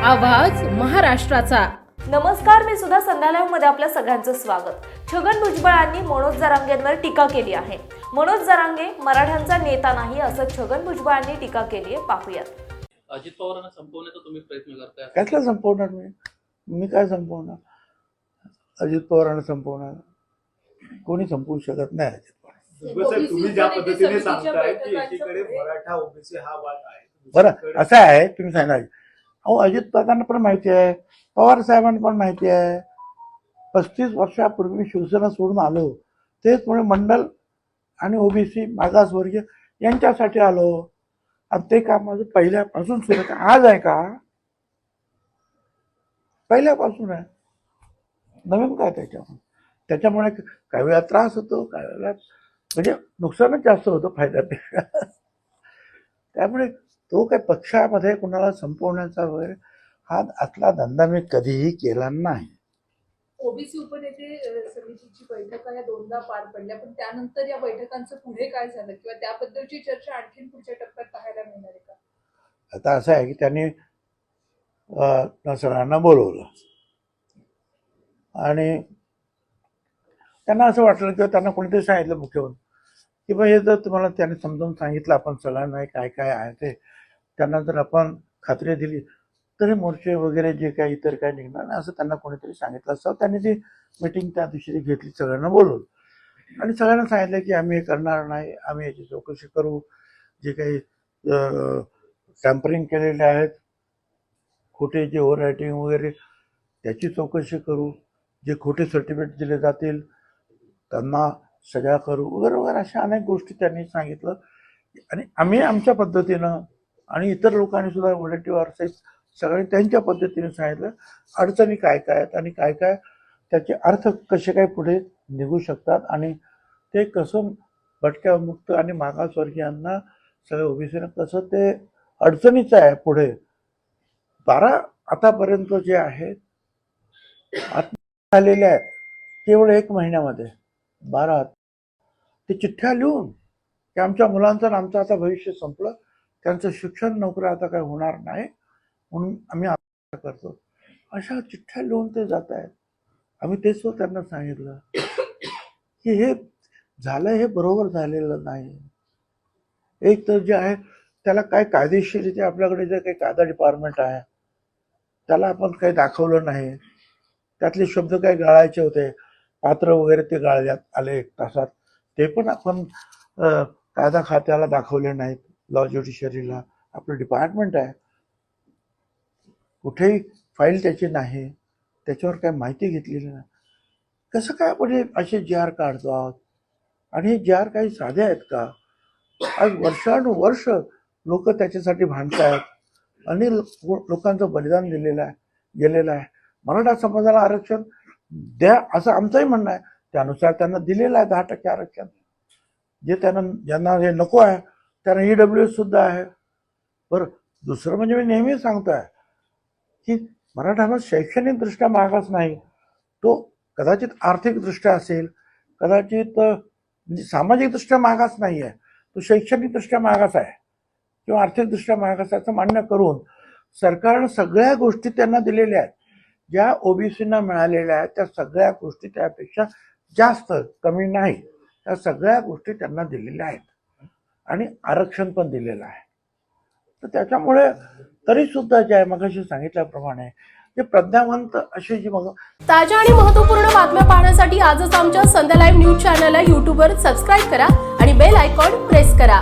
महाराष्ट्राचा. नमस्कार मी सुद्धा संध्यालयमध्ये आपल्या सगळ्यांचं स्वागत. छगन भुजबळांनी मनोज जरांगेंवर टीका केली आहे. मनोज जरांगे मराठ्यांचा नेता नाही असं छगन भुजबळांनी टीका केली आहे. पाहूयात. अजित पवारांना संपवण्याचा तुम्ही प्रयत्न करताय कसला संपवणार मी? मी काय संपवणार? अजित पवारांना संपवणार? कोणी संपवू शकत नाही अजित पवार. साहेब, तुम्ही ज्या पद्धतीने सांगताय की एकीकडे मराठा ओबीसी हा वाद आहे. बरं दुसरीकडे- असं आहे तुम्ही सांगा. अहो अजित पवारांना पण माहिती आहे. पवार साहेबांना पण माहिती आहे. पस्तीस वर्षापूर्वी मी शिवसेना सोडून आलो. तेच मुळे मंडल आणि ओबीसी मागासवर्गीय यांच्यासाठी आलो. आणि ते काम माझं पहिल्यापासून सुरू आहे आज आहे का? पहिल्यापासून आहे. नवीन काय त्याच्यामुळे? त्याच्यामुळे काही वेळा त्रास होतो काही वेळेला म्हणजे नुकसानच जास्त होतं फायद्यापेक्षा त्यामुळे तो काय पक्षामध्ये कुणाला संपवण्याचा वगैरे हा आतला धंदा मी कधीही केला नाही. ओबीसी उपनेते समितीची बैठका या दोनदा पार पडल्या पण त्यानंतर या बैठकांचं पुढे काय झालं? किंवा त्याबद्दलची चर्चा आणखीन पुढच्या टप्प्यात पाहायला मिळणार आहे का? आता असं आहे की त्यांनी सगळ्यांना बोलवलं. आणि त्यांना असं वाटलं किंवा त्यांना कोणीतरी सांगितलं मुख्यमंत्री की हे जर तुम्हाला त्यांनी समजावून सांगितलं आपण सगळ्यांना काय काय आहे ते त्यांना जर आपण खात्री दिली तर हे मोर्चे वगैरे जे काही इतर काय निघणार नाही असं त्यांना कोणीतरी सांगितलं असतं. त्यांनी ती मिटिंग त्या दिवशी घेतली सगळ्यांना बोलवलं. आणि सगळ्यांना सांगितलं की आम्ही हे करणार नाही आम्ही याची चौकशी करू. जे काही टॅम्परिंग केलेले आहेत खोटे जे ओव्हर रायटिंग वगैरे त्याची चौकशी करू. जे खोटे सर्टिफिकेट दिले जातील त्यांना सगळ्या करू. वगैरे वगैरे अशा अनेक गोष्टी त्यांनी सांगितलं. आणि आम्ही आमच्या पद्धतीनं आणि इतर लोकांनी सुद्धा व्हॉलेंटिअर सगळ्यांनी त्यांच्या पद्धतीने सांगितलं अडचणी काय काय आहेत आणि काय काय त्याचे अर्थ कसे काय पुढे निघू शकतात आणि ते कसं भटक्यामुक्त आणि मागासवर्गीयांना सगळ्या ओबीसीनं कसं ते अडचणीचं आहे पुढे. बारा आतापर्यंत जे आहेत आत्महत्या झालेल्या आहेत केवळ एक महिन्यामध्ये. बारा ते चिठ्ठ्या लिहून की आमच्या मुलांचं आणि आमचं आता भविष्य संपलं त्यांचं शिक्षण नोकरी आता काय होणार नाही म्हणून आम्ही आत्महत्या करतो. अशा चिठ्ठ्या लिहून ते जात आहेत. आम्ही तेच त्यांना सांगितलं की हे झालं हे बरोबर झालेलं नाही. एक तर जे आहे त्याला काय कायदेशीरित्या आपल्याकडे जे काही कायदा डिपार्टमेंट आहे त्याला आपण काही दाखवलं नाही. त्यातले शब्द काही गाळायचे होते पात्र वगैरे ते गाळण्यात आले एक तासात. ते पण आपण कायदा खात्याला दाखवले नाहीत. लॉ. ज्युडिशरीला आपलं डिपार्टमेंट आहे. कुठेही फाईल त्याची नाही. त्याच्यावर काही माहिती घेतलेली नाही. कसं काय आपण हे असे जे आर काढतो आहोत? आणि हे जे आर काही साधे आहेत का? आज वर्षानुवर्ष लोक त्याच्यासाठी भांडतायत. आणि लोकांचं बलिदान दिलेलं आहे गेलेलं आहे. मराठा समाजाला आरक्षण द्या असं आमचंही म्हणणं आहे. त्यानुसार त्यांना दिलेलं आहे दहा टक्के आरक्षण. जे त्यांना ज्यांना हे नको आहे त्यांना ई डब्ल्यू सुद्धा आहे. बरं दुसरं म्हणजे मी नेहमी सांगतो आहे की मराठा हा शैक्षणिकदृष्ट्या मागास नाही. तो कदाचित आर्थिकदृष्ट्या असेल कदाचित म्हणजे सामाजिकदृष्ट्या मागास नाही आहे तो शैक्षणिकदृष्ट्या मागास आहे किंवा आर्थिकदृष्ट्या मागास आहे असं मान्य करून सरकारनं सगळ्या गोष्टी त्यांना दिलेल्या आहेत. ज्या ओबीसींना मिळालेल्या आहेत त्या सगळ्या गोष्टी त्यापेक्षा जास्त कमी नाही. त्या सगळ्या गोष्टी त्यांना दिलेल्या आहेत. आणि आरक्षण पण दिलेलं आहे. तर त्याच्यामुळे तरी सुद्धा जे आहे मगाशी सांगितल्याप्रमाणे ते प्रज्ञावंत असे जी मग ताज्या आणि महत्त्वपूर्ण बातम्या पाहण्यासाठी आजच आमच्या संध्या लाईव्ह न्यूज चॅनलला यूट्यूबवर सबस्क्राईब करा आणि बेल आयकॉन प्रेस करा.